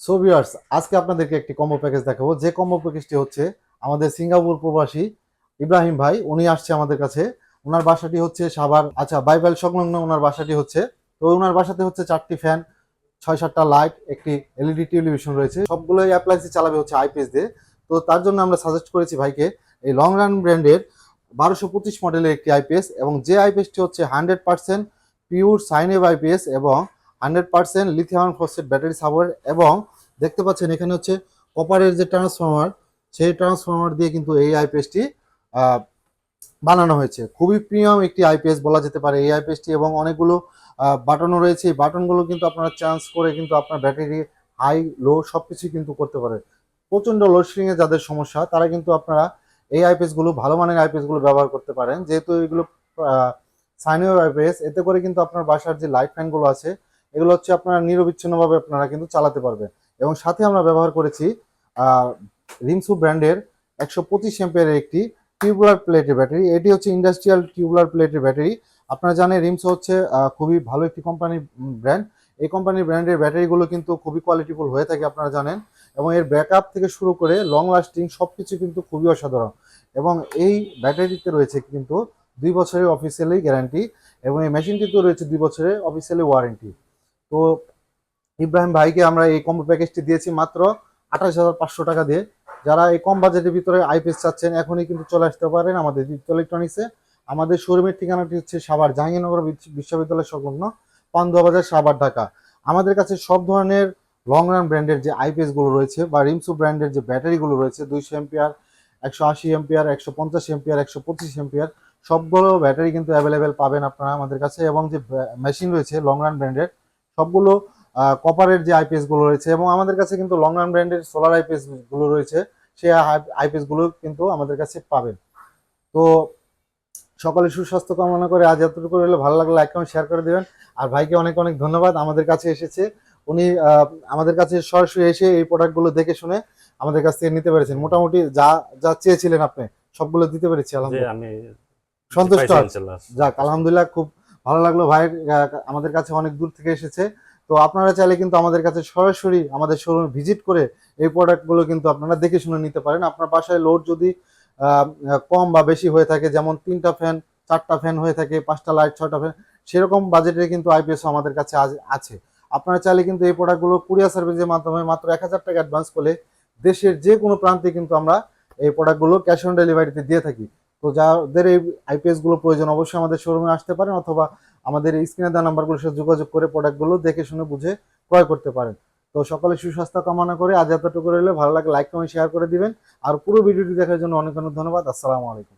So viewers আজকে আপনাদেরকে একটি কম্বো প্যাকেজ দেখাবো। যে কম্বো প্যাকেজটি হচ্ছে আমাদের সিঙ্গাপুর প্রবাসী ইব্রাহিম ভাই, উনি আসছে আমাদের কাছে। ওনার বাসাটি হচ্ছে সাভার আচ্ছা বাইবেল সংলগ্ন ওনার বাসাটি হচ্ছে। তো ওনার বাসাতে হচ্ছে চারটি ফ্যান ছয় সাতটা লাইট একটি এলইডি টেলিভিশন রয়েছে। সবগুলোই অ্যাপ্লায়েন্সে চালাবে হচ্ছে আইপিএস দিয়ে। তো তার জন্য আমরা সাজেস্ট করেছি ভাইকে এই লং রান ব্র্যান্ডের বারোশো পঁচিশ মডেলের একটি আইপিএস এবং যে আইপিএসটি হচ্ছে hundred percent pure sine wave IPS এবং hundred percent lithium phosphate battery support এবং দেখতে পাচ্ছেন এখানে হচ্ছে কপারের যে ট্রান্সফর্মার সেই ট্রান্সফর্মার দিয়ে কিন্তু এই আইপিএসটি বানানো হয়েছে। খুবই প্রিমিয়াম একটি আইপিএস বলা যেতে পারে এই আইপিএসটি এবং অনেকগুলো বাটনও রয়েছে। এই বাটনগুলো কিন্তু আপনারা চান্স করে কিন্তু আপনার ব্যাটারি হাই লো সব কিছুই কিন্তু করতে পারে প্রচণ্ড লোডশেডিংয়ে যাদের সমস্যা, তারা কিন্তু আপনারা এই আইপিএসগুলো ভালো মানের আইপিএসগুলো ব্যবহার করতে পারেন। যেহেতু এগুলো সাইনিও আইপিএস এতে করে কিন্তু আপনার বাসার যে লাইট ফ্যানগুলো আছে এগুলো হচ্ছে আপনারা নিরবিচ্ছিন্নভাবে আপনারা কিন্তু চালাতে পারবেন। এবং সাথে আমরা ব্যবহার করেছি রিমসু ব্র্যান্ডের একশো পঁচিশ এম্পিয়ারের একটি টিউবুলার প্লেটের ব্যাটারি। এটি হচ্ছে ইন্ডাস্ট্রিয়াল টিউবুলার প্লেটের ব্যাটারি। আপনারা জানেন, রিমস হচ্ছে খুবই ভালো একটি কোম্পানির ব্র্যান্ড। এই কোম্পানির ব্র্যান্ডের ব্যাটারিগুলো কিন্তু খুবই কোয়ালিটিফুল হয়ে থাকে, আপনারা জানেন। এবং এর ব্যাকআপ থেকে শুরু করে লং লাস্টিং সব কিছু কিন্তু খুবই অসাধারণ। এবং এই ব্যাটারিতে রয়েছে কিন্তু দুই বছরের অফিসিয়ালি গ্যারান্টি এবং এই মেশিনটিতেও রয়েছে দুই বছরের অফিসিয়ালি ওয়ারেন্টি তো ইব্রাহিম ভাইকে আমরা এই কম্বো প্যাকেজটি দিয়েছি মাত্র আঠাশ হাজার পাঁচশো টাকা দিয়ে। যারা এই কম বাজেটের ভিতরে আইপিএস চাচ্ছেন, এখনই কিন্তু চলে আসতে পারেন আমাদের দীপ্ত ইলেকট্রনিক্সে আমাদের শোরুমের ঠিকানাটি হচ্ছে সাভার, জাহাঙ্গীরনগর বিশ্ববিদ্যালয় সংলগ্ন পান্দুয়া বাজার ঢাকা। আমাদের কাছে সব ধরনের লং রান ব্র্যান্ডের যে আইপিএসগুলো রয়েছে বা রিমসু ব্র্যান্ডের যে ব্যাটারিগুলো রয়েছে, দুইশো এম্পিয়ার একশো আশি এম্পিয়ার একশো পঞ্চাশ এম্পিয়ার একশো পঁচিশ এম্পিয়ার সবগুলো ব্যাটারি কিন্তু অ্যাভেলেবেল পাবেন আপনারা আমাদের কাছে। এবং যে মেশিন রয়েছে লং রান ব্র্যান্ডের সবগুলো কপারের যে আইপিএসগুলো রয়েছে এবং আমাদের কাছে কিন্তু লং রান ব্র্যান্ডের সোলার আইপিএসগুলো রয়েছে সেই আইপিএসগুলো কিন্তু আমাদের কাছে পাবেন। তো সকলে সুস্বাস্থ্য কামনা করে আজ এতটুকু হলে ভালো লাগলে লাইক কমেন্ট শেয়ার করে দেবেন। আর ভাইকে অনেক অনেক ধন্যবাদ আমাদের কাছে এসেছে। উনি আহ, আমাদের কাছে সরাসরি এসে এই প্রোডাক্টগুলো দেখে শুনে আমাদের কাছ থেকে নিতে পেরেছেন। মোটামুটি যা যা চেয়েছিলেন আপনি সবগুলো দিতে পেরেছি আলহামদুলিল্লাহ। আমি সন্তুষ্ট। যাক আলহামদুলিল্লাহ খুব ভালো লাগল আহ, আমাদের কাছে অনেক দূর থেকে এসেছে। তো আপনারা চাইলে কিন্তু আমাদের কাছে সরাসরি আমাদের শোরুমে ভিজিট করে এই প্রোডাক্টগুলো কিন্তু আপনারা দেখে শুনে নিতে পারেন। আপনার বাসায় লোড যদি কম বা বেশি হয়ে থাকে যেমন তিনটা ফ্যান চারটা ফ্যান হয়ে থাকে পাঁচটা লাইট ছটা ফ্যান সেরকম বাজেটে কিন্তু আইপিএস আমাদের কাছে আছে। আপনারা চাইলে কিন্তু এই প্রোডাক্টগুলো কুরিয়ার সার্ভিসের মাধ্যমে মাত্র এক হাজার টাকা অ্যাডভান্স করলে দেশের যে কোনো প্রান্তে কিন্তু আমরা এই প্রোডাক্টগুলো ক্যাশ অন ডেলিভারিতে দিয়ে থাকি। তো যাদের এই আইপিএসগুলো প্রয়োজন, অবশ্যই আমাদের শোরুমে আসতে পারেন অথবা আমাদের স্ক্রিনে দেওয়া নাম্বারগুলোর সাথে যোগাযোগ করে প্রোডাক্টগুলো দেখে শুনে বুঝে ক্রয় করতে পারেন। তো সকালে সুস্বাস্থ্য কামনা করে আজ এতটুকু রইলে। ভালো লাগে লাইক কমেন্ট শেয়ার করে দিবেন। আর পুরো ভিডিওটি দেখার জন্য অনেক অনেক ধন্যবাদ। আসসালামু আলাইকুম।